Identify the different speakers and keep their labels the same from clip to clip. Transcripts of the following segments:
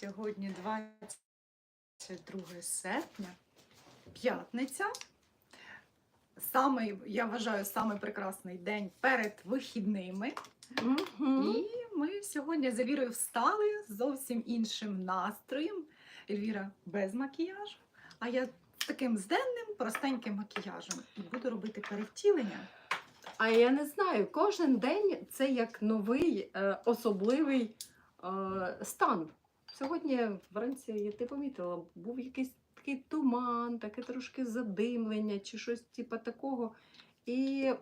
Speaker 1: Сьогодні 22 серпня, п'ятниця. Самий, я вважаю, самий прекрасний день перед вихідними.
Speaker 2: Мгм.
Speaker 1: І ми сьогодні за Вірою встали з зовсім іншим настроєм. Ельвіра без макіяжу, а я з таким зденним, простеньким макіяжем. І буду робити перевтілення.
Speaker 2: А я не знаю, кожен день це як новий е, особливий е, стан. Сьогодні вранці я ти помітила, був якийсь такий туман, таке трошки задимлення чи щось типу такого. І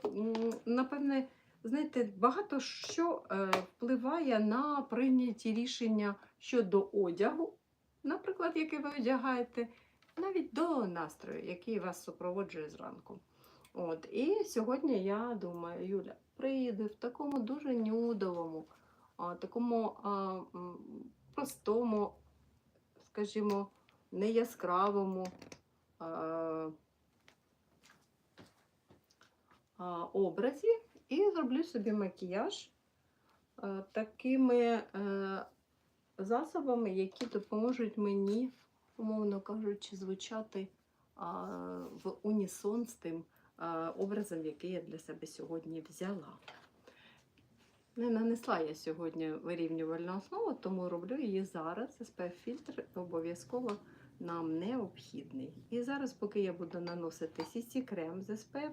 Speaker 2: напевне, знаєте, багато що е, впливає на прийняті рішення щодо одягу, наприклад, який ви одягаєте, навіть до настрою, який вас супроводжує зранку. От, і сьогодні я думаю, Юля прийде в такому дуже нюдовому, такому простому, скажімо, неяскравому а, а, образі і зроблю собі макіяж а, такими е, засобами, які допоможуть мені, умовно кажучи, звучати а, в унісон з тим а, образом, який я для себе сьогодні взяла. Не нанесла я сьогодні вирівнювальну основу, тому роблю її зараз. SPF-фільтр обов'язково нам необхідний. І зараз, поки я буду наносити CC крем з SPF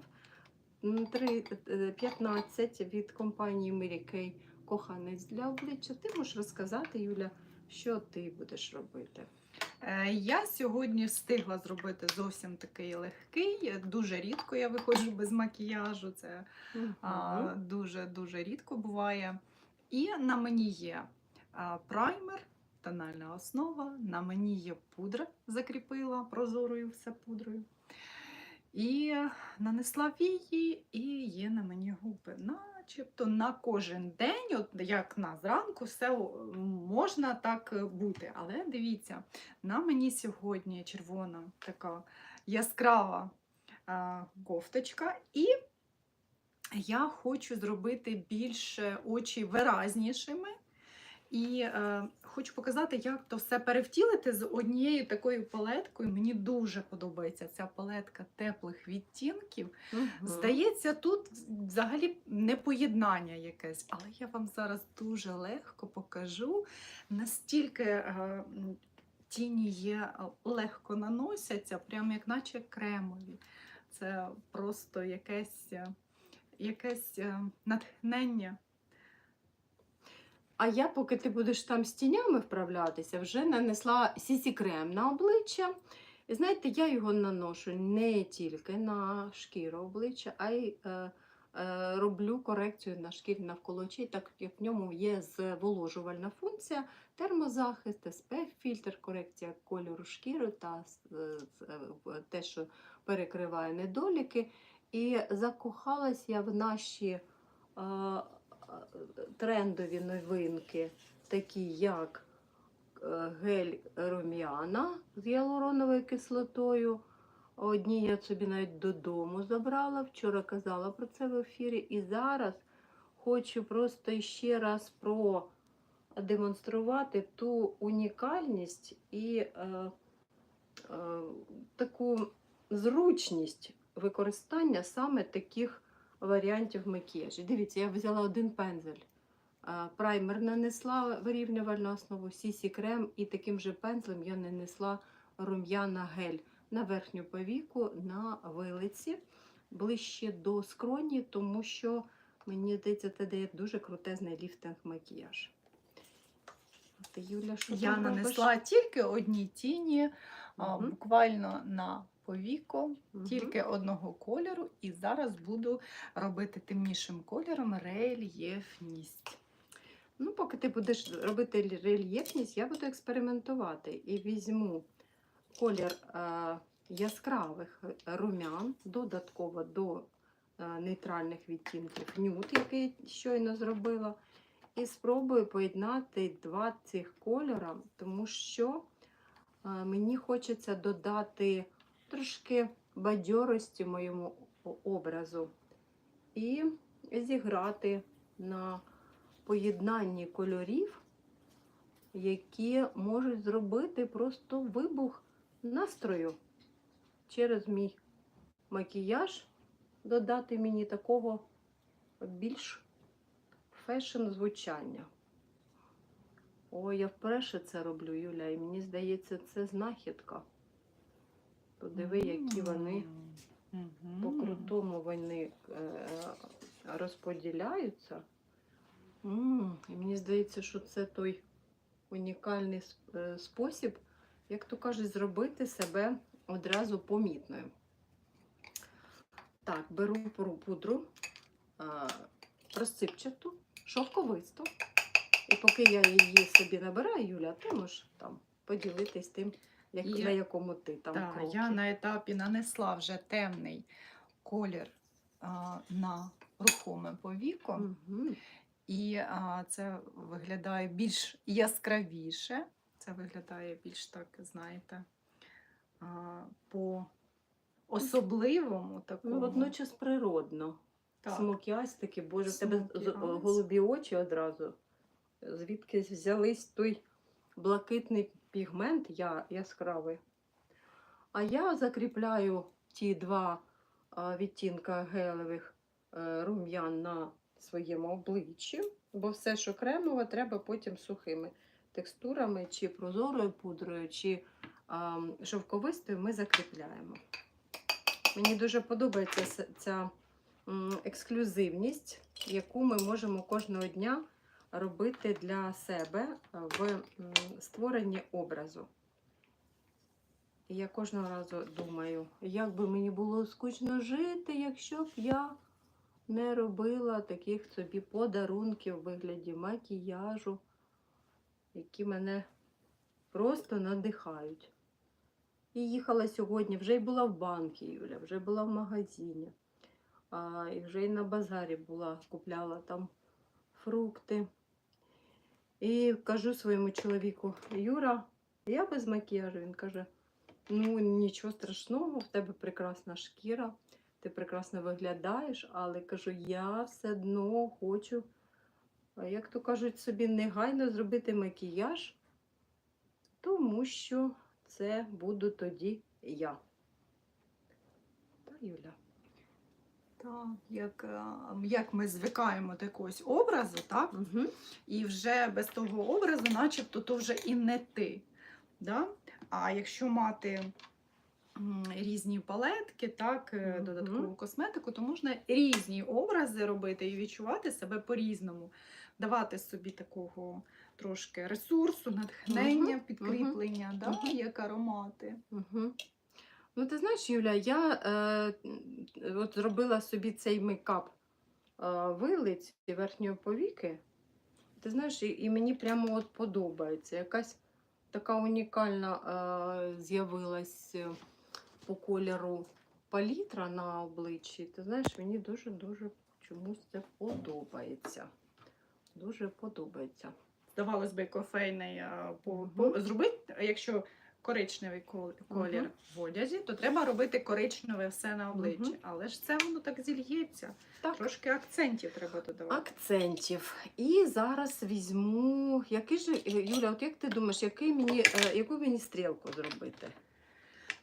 Speaker 2: три- е, 15 від компанії Mary Kay коханець для обличчя, ти можеш розказати, Юля, що ти будеш робити.
Speaker 1: Е, Я сьогодні встигла зробити зовсім такий легкий. Дуже рідко я виходжу без макіяжу. Це а,
Speaker 2: Мгм.
Speaker 1: дуже дуже рідко буває. І на мені є праймер, тональна основа. На мені є пудра, закріпила прозорою все пудрою. І нанесла вії, і є на мені губи. Начебто на кожен день, от як на зранку, все можна так бути. Але дивіться, на мені сьогодні червона така яскрава кофточка, і я хочу зробити більш е, очі виразнішими. І е, хочу показати, як то все перевтілити з однією такою палеткою. Мені дуже подобається ця палетка теплих відтінків.
Speaker 2: Мгм.
Speaker 1: Здається, тут взагалі не поєднання якесь, але я вам зараз дуже легко покажу, настільки е, тіні є е, легко наносяться, прям як наче кремові. Це просто якесь, е, якесь е, натхнення.
Speaker 2: А я, поки ти будеш там з тінями вправлятися, вже нанесла сісі крем на обличчя. І знаєте, я його наношу не тільки на шкіру обличчя, а й е, е, роблю корекцію на шкірі навколо очей, так як в ньому є зволожувальна функція, термозахист, SPF-фільтр, корекція кольору шкіри та е, е, те, що перекриває недоліки. І закохалась я в наші е, трендові новинки, такі як е, гель рум'яна з гіалуроновою кислотою. Одні я собі навіть додому забрала. Вчора казала про це в ефірі. І зараз хочу просто ще раз продемонструвати ту унікальність і е, е, таку зручність використання саме таких варіантів макіяжу. Дивіться, я взяла один пензель. Праймер нанесла вирівнювальну основу CC крем і таким же пензлем я нанесла рум'яна гель на верхню повіку на вилиці ближче до скроні, тому що мені здається, це дає дуже крутезний ліфтинг макіяж. Ти, Юля, що
Speaker 1: Я
Speaker 2: там робиш?
Speaker 1: нанесла тільки одні тіні, а, буквально на повіку,
Speaker 2: Мгм.
Speaker 1: тільки одного кольору, і зараз буду робити темнішим кольором рельєфність.
Speaker 2: Ну, поки ти будеш робити рельєфність, я буду експериментувати і візьму колір е, яскравих румян додатково до е, нейтральних відтінків нюд, який щойно зробила. І спробую поєднати два цих кольора, тому що е, мені хочеться додати трошки бадьорості моєму образу і зіграти на поєднанні кольорів які можуть зробити просто вибух настрою через мій макіяж, додати мені такого більш фешн звучання. Ой, я вперше це роблю, Юля, і мені здається, це знахідка. Подиви, які вони по-крутому вони е, розподіляються. І мені здається, що це той унікальний е, спосіб, як то кажуть, зробити себе одразу помітною. Так, беру пудру розсипчату, шовковисту. І поки я її собі набираю, Юля, ти можеш там поділитись тим, як,
Speaker 1: Я-
Speaker 2: на якому ти там
Speaker 1: Так,
Speaker 2: крокі.
Speaker 1: я на етапі нанесла вже темний колір а, на рухоме повіко,
Speaker 2: Мгм.
Speaker 1: і а, це виглядає більш яскравіше. Це виглядає більш так, знаєте, а, по особливому
Speaker 2: Ну,
Speaker 1: такому.
Speaker 2: водночас природно.
Speaker 1: Так.
Speaker 2: Смокястики, боже, в тебе голубі очі одразу. Звідки взялись той блакитний пігмент я, яскравий. А я закріпляю ті два відтінка гелевих е, рум'ян на своєму обличчі, бо все, що кремове, треба потім сухими текстурами, чи прозорою пудрою, чи шовковистою ми закріпляємо. Мені дуже подобається ця ексклюзивність, яку ми можемо кожного дня робити для себе е, в створенні образу. Я кожного разу думаю, як би мені було скучно жити, якщо б я не робила таких собі подарунків у вигляді макіяжу, які мене просто надихають. І їхала сьогодні, вже й була в банку, Юля, вже була в магазині. А, і вже й на базарі була, купляла там фрукти. І кажу своєму чоловіку, Юра, я без макіяжу. Він каже: ну нічого страшного, в тебе прекрасна шкіра, ти прекрасно виглядаєш, але кажу, я все одно хочу, як то кажуть, собі негайно зробити макіяж, тому що це буду тоді я. Та, Юля.
Speaker 1: Так, як, е, як ми звикаємо до якогось образу, так?
Speaker 2: Угу.
Speaker 1: І вже без того образу, начебто, то вже і не ти. Да? А якщо мати різні палетки, так, е, додаткову косметику, то можна різні образи робити і відчувати себе по-різному, давати собі такого трошки ресурсу, натхнення, підкріплення, да? Як аромати.
Speaker 2: Угу. Ну, ти знаєш, Юля, я е, от зробила собі цей мейкап е, вилиць і верхньої повіки. Ти знаєш, і, і мені прямо от подобається. Якась така унікальна е, з'явилась е, по кольору палітра на обличчі. Ти знаєш, мені дуже-дуже чомусь це подобається. Дуже подобається.
Speaker 1: Здавалось би, кофейний е, по, по, зробити, а якщо коричневий кол- колір в одязі, то треба робити коричневе все на обличчі. Але ж це воно так зільється.
Speaker 2: Так.
Speaker 1: Трошки акцентів треба додавати.
Speaker 2: акцентів. І зараз візьму, який же, е, Юля, от як ти думаєш, який мені, е, яку мені стрілку зробити?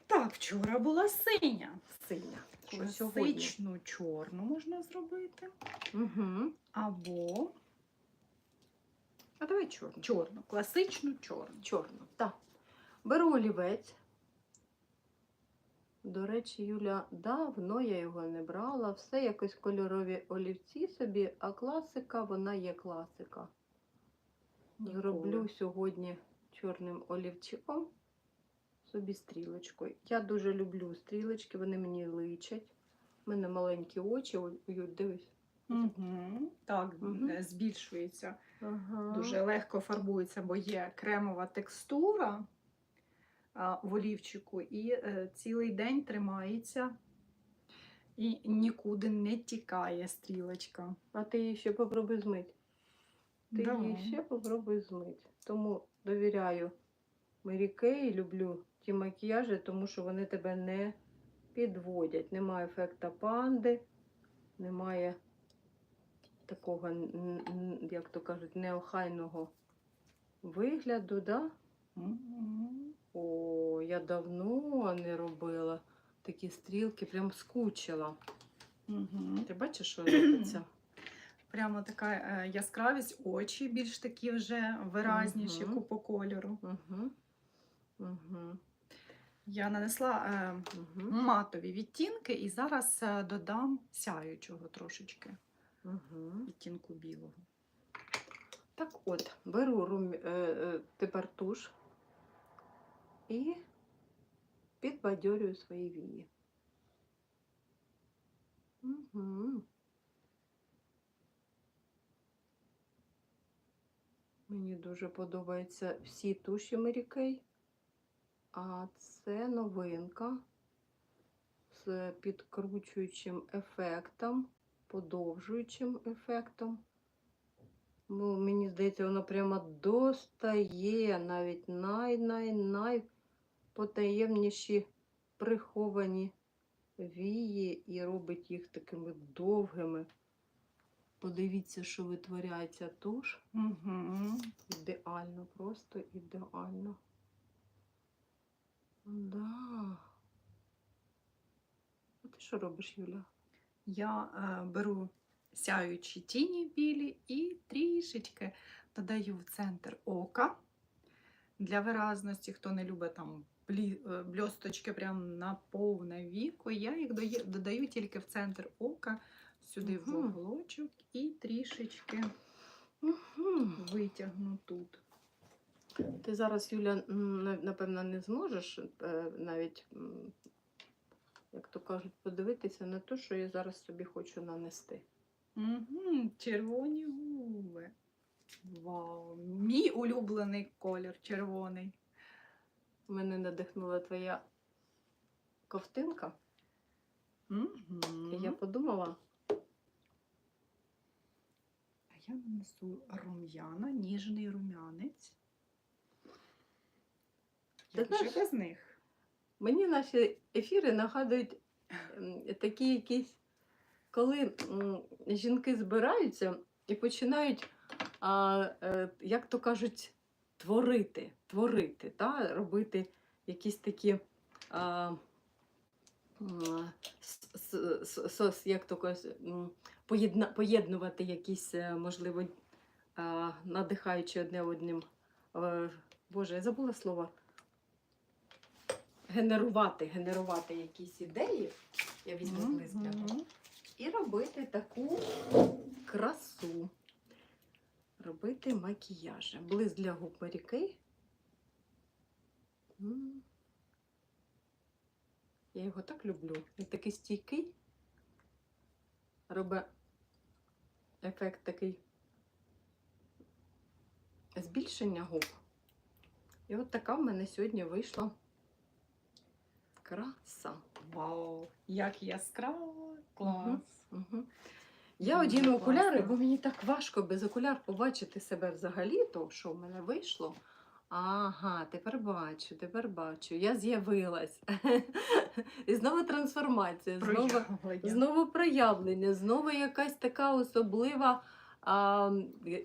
Speaker 1: Так, вчора була синя.
Speaker 2: Синя.
Speaker 1: Класичну чорну можна зробити.
Speaker 2: Угу.
Speaker 1: Або
Speaker 2: А давай чорну.
Speaker 1: чорну, класичну чорну.
Speaker 2: Чорну. Так. Беру олівець. До речі, Юля, давно я його не брала. Все якось кольорові олівці собі, а класика, вона є класика. Зроблю сьогодні чорним олівчиком собі стрілочкою. Я дуже люблю стрілочки, вони мені личать. У мене маленькі очі. Юль, дивись.
Speaker 1: Угу. Так, е, збільшується.
Speaker 2: Ага.
Speaker 1: Дуже легко фарбується, бо є кремова текстура в олівчику, і е, цілий день тримається і нікуди не тікає стрілочка.
Speaker 2: А ти її ще попробуй змити. Ти
Speaker 1: Да.
Speaker 2: її ще попробуй змити. Тому довіряю Мері Кей, люблю ті макіяжі, тому що вони тебе не підводять. Немає ефекта панди, немає такого, як то кажуть, неохайного вигляду, да?
Speaker 1: Мгм.
Speaker 2: О, я давно не робила такі стрілки, прям скучила.
Speaker 1: Мгм.
Speaker 2: Ти бачиш, що робиться?
Speaker 1: Прямо така е, яскравість, очі більш такі вже виразніші ку- по кольору.
Speaker 2: Угу. Угу.
Speaker 1: Я нанесла е,
Speaker 2: Угу.
Speaker 1: матові відтінки і зараз е, додам сяючого трошечки,
Speaker 2: Угу.
Speaker 1: відтінку білого.
Speaker 2: Так от, беру рум... е, е, тепер туш і підбадьорюю свої вії. Угу. Мені дуже подобаються всі туші Kay, а це новинка з підкручуючим ефектом, подовжуючим ефектом. Ну, мені здається, воно прямо достає навіть най-най-най потаємніші приховані вії і робить їх такими довгими. Подивіться, що витворяється туш.
Speaker 1: Угу.
Speaker 2: Ідеально, просто ідеально. Да. А ти що робиш, Юля?
Speaker 1: Я е, беру сяючі тіні білі і трішечки додаю в центр ока. Для виразності, хто не любить там бльосточки прям на повне віко, я їх додаю тільки в центр ока, сюди в
Speaker 2: Мгм.
Speaker 1: уголочок і трішечки
Speaker 2: Угу.
Speaker 1: витягну тут.
Speaker 2: Ти зараз, Юля, напевно, не зможеш е, навіть, як то кажуть, подивитися на те, що я зараз собі хочу нанести.
Speaker 1: Угу, червоні губи. Вау! Мій улюблений колір червоний.
Speaker 2: Мене надихнула твоя ковтинка,
Speaker 1: Угу.
Speaker 2: і я подумала,
Speaker 1: А я нанесу рум'яна, ніжний рум'янець.
Speaker 2: Ти знаєш-
Speaker 1: без них?
Speaker 2: мені наші ефіри нагадують такі якісь, коли жінки збираються і починають, а, е, як то кажуть, творити, творити, та, робити якісь такі. А, м, с- с- с- сос, як то поєдна- поєднувати якісь, е, можливо, а, надихаючи одне одним. е, Боже, я забула слово. Генерувати, генерувати якісь ідеї. Я візьму близько.
Speaker 1: Мгм.
Speaker 2: І робити таку красу. Робити макіяж. Близ для губ Mary Я його так люблю. Він такий стійкий. Робить ефект такий збільшення губ. І от така в мене сьогодні вийшла краса.
Speaker 1: Вау! Як яскраво! Клас!
Speaker 2: Мгм. Угу. Я одіну окуляри, бо мені так важко без окуляр побачити себе взагалі, то що в мене вийшло. Ага, тепер бачу, тепер бачу. Я з'явилась. І знову трансформація, знову,
Speaker 1: Проявлення.
Speaker 2: знову проявлення, знову якась така особлива а,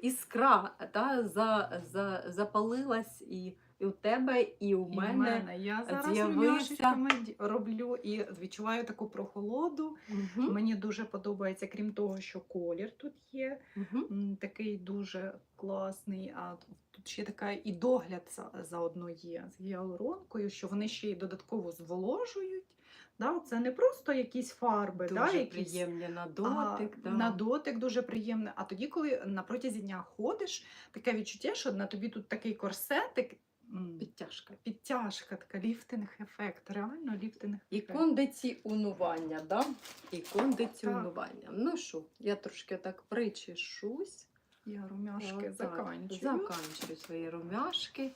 Speaker 2: іскра та, за, за, запалилась і, і у тебе, і у
Speaker 1: І
Speaker 2: мене.
Speaker 1: мене. Я зараз
Speaker 2: з'явився-
Speaker 1: роблю і відчуваю таку прохолоду.
Speaker 2: Мгм,
Speaker 1: Мені дуже подобається, крім того, що колір тут є. м, Такий дуже класний. А тут ще така і догляд заодно є з гіалуронкою, що вони ще й додатково зволожують. Да? Це не просто якісь фарби,
Speaker 2: Дуже
Speaker 1: да, якісь,
Speaker 2: приємні на
Speaker 1: а,
Speaker 2: да.
Speaker 1: на дотик дуже приємне. А тоді, коли на протязі дня ходиш, таке відчуття, що на тобі тут такий корсетик.
Speaker 2: Підтяжка.
Speaker 1: Підтяжка, така ліфтинг ефект, реально ліфтинг ефект І
Speaker 2: кондиціонування, да? І кондиціонування. Ну що, я трошки так причешусь.
Speaker 1: Я румяшки
Speaker 2: Отак,
Speaker 1: заканчую.
Speaker 2: Заканчую свої румяшки.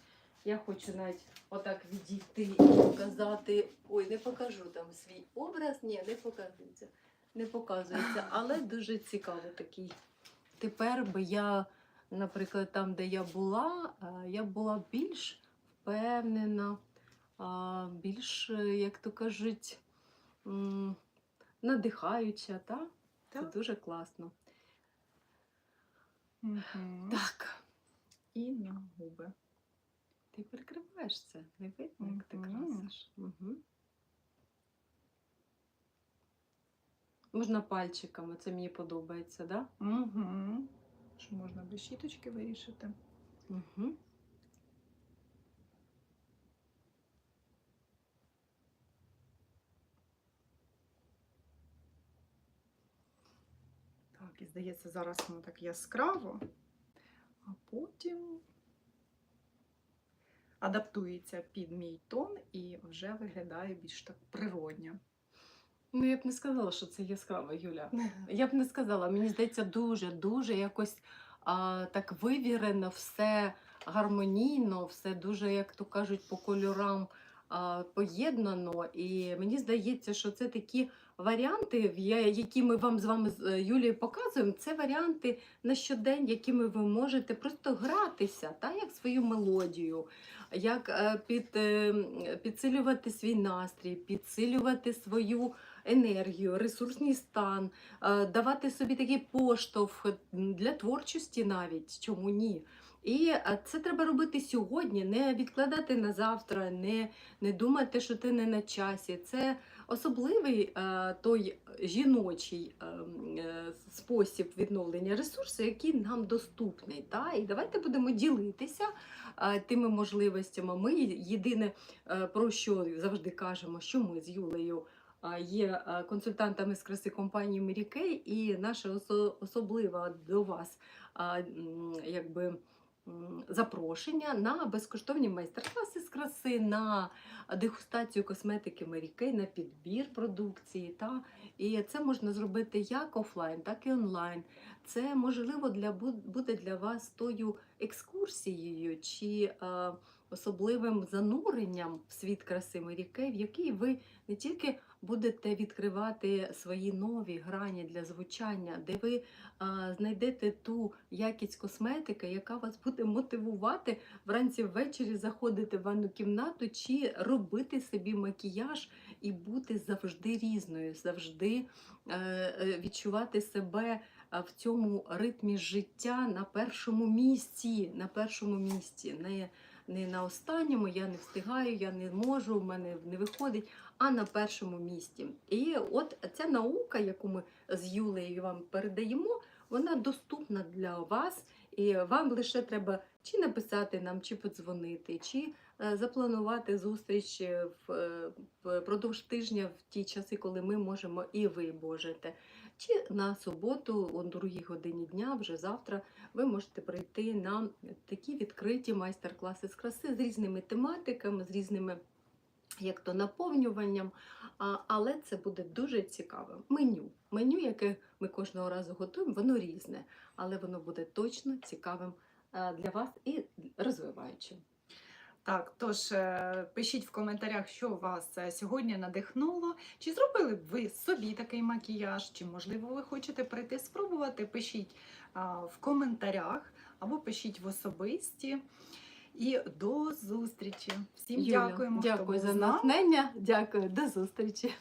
Speaker 2: Я хочу навіть отак відійти і показати. Ой, не покажу там свій образ. Ні, не показується. Не показується, але дуже цікаво такий. Тепер би я, наприклад, там, де я була, е, я була більш впевнена, більш, як то кажуть, надихаюча. Та? Це дуже класно.
Speaker 1: Мгм.
Speaker 2: Так.
Speaker 1: і на губи.
Speaker 2: Ти прикриваєш це, не видно, як ти красиш. Угу. Можна пальчиками, це мені подобається, так? Да?
Speaker 1: Угу. Що можна без щіточки вирішити.
Speaker 2: Угу.
Speaker 1: Так, і здається, зараз воно так яскраво, а потім адаптується під мій тон і вже виглядає більш так природньо.
Speaker 2: Ну, я б не сказала, що це яскраво, Юля. Я б не сказала, мені здається, дуже-дуже якось а, так вивірено, все гармонійно, все дуже, як то кажуть, по кольорам поєднано. І мені здається, що це такі варіанти, які ми вам з вами з е, Юлією показуємо, це варіанти на щодень, якими ви можете просто гратися, та, як свою мелодію, як е, під, е, підсилювати свій настрій, підсилювати свою енергію, ресурсний стан, давати собі такий поштовх для творчості навіть, чому ні. І е, це треба робити сьогодні, не відкладати на завтра, не, не думати, що ти не на часі. Це особливий е, той жіночий е, спосіб відновлення ресурсу, який нам доступний. Та? І давайте будемо ділитися тими можливостями. Ми єдине, про що завжди кажемо, що ми з Юлею є консультантами з краси компанії Mary і наша особлива до вас якби, запрошення на безкоштовні майстер-класи з краси, на дегустацію косметики Марікей, на підбір продукції. Та? І це можна зробити як офлайн, так і онлайн. Це можливо для бу- буде для вас тою екскурсією чи особливим зануренням в світ краси Mary в який ви не тільки будете відкривати свої нові грані для звучання, де ви а, знайдете ту якість косметики, яка вас буде мотивувати вранці ввечері заходити в ванну кімнату чи робити собі макіяж і бути завжди різною, завжди е, е, відчувати себе в цьому ритмі життя на першому місці, на першому місці. Не, не на останньому, я не встигаю, я не можу, в мене не виходить а на першому місці. І от ця наука, яку ми з Юлею вам передаємо, вона доступна для вас, і вам лише треба чи написати нам, чи подзвонити, чи е, запланувати зустріч е, е, впродовж тижня в ті часи, коли ми можемо і ви можете. Чи на суботу, о другій годині дня, вже завтра, ви можете прийти на такі відкриті майстер-класи з краси з різними тематиками, з різними як то наповнюванням, але це буде дуже цікаве. Меню. Меню, яке ми кожного разу готуємо, воно різне, але воно буде точно цікавим е, для вас і розвиваючим.
Speaker 1: Так, тож е, пишіть в коментарях, що вас е, сьогодні надихнуло. Чи зробили б ви собі такий макіяж, чи можливо ви хочете прийти спробувати? Пишіть в коментарях або пишіть в особисті. І до зустрічі. Всім
Speaker 2: Юля,
Speaker 1: дякуємо. хто
Speaker 2: Дякую
Speaker 1: був
Speaker 2: за натхнення. Дякую, до зустрічі.